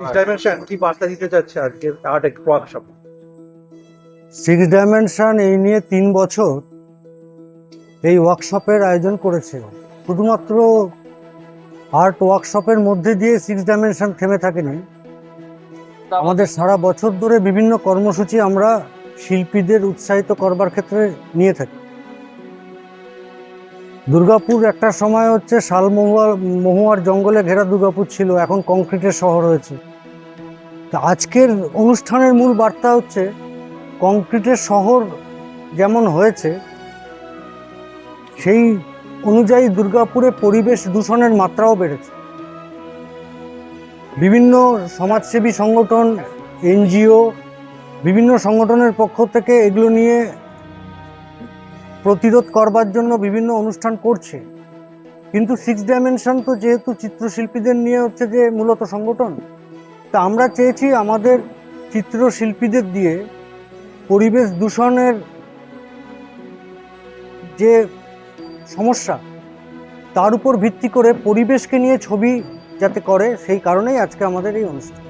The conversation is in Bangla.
ডাইমেনশন কি বার্তা দিতে চাচ্ছে আজকে আর্ট ওয়ার্কশপ সিক্স ডাইমেনশন এই নিয়ে তিন বছর এই ওয়ার্কশপের আয়োজন করেছে। শুধুমাত্র আর্ট ওয়ার্কশপের মধ্যে দিয়ে সিক্স ডাইমেনশন থেমে থাকেনি। আমাদের সারা বছর ধরে বিভিন্ন কর্মসূচি আমরা শিল্পীদের উৎসাহিত করবার ক্ষেত্রে নিয়ে থাকি। দুর্গাপুর একটা সময় হচ্ছে শালমহুয়া মহুয়ার জঙ্গলে ঘেরা দুর্গাপুর ছিল, এখন কংক্রিটের শহর হয়েছে। তা আজকের অনুষ্ঠানের মূল বার্তা হচ্ছে, কংক্রিটের শহর যেমন হয়েছে, সেই অনুযায়ী দুর্গাপুরে পরিবেশ দূষণের মাত্রাও বেড়েছে। বিভিন্ন সমাজসেবী সংগঠন, এনজিও, বিভিন্ন সংগঠনের পক্ষ থেকে এগুলো নিয়ে প্রতিরোধ করবার জন্য বিভিন্ন অনুষ্ঠান করছে। কিন্তু সিক্স ডাইমেনশন তো যেহেতু চিত্রশিল্পীদের নিয়ে হচ্ছে যে মূলত সংগঠন, তা আমরা চেয়েছি আমাদের চিত্রশিল্পীদের দিয়ে পরিবেশ দূষণের যে সমস্যা, তার উপর ভিত্তি করে পরিবেশকে নিয়ে ছবি যাতে করে, সেই কারণেই আজকে আমাদের এই অনুষ্ঠান।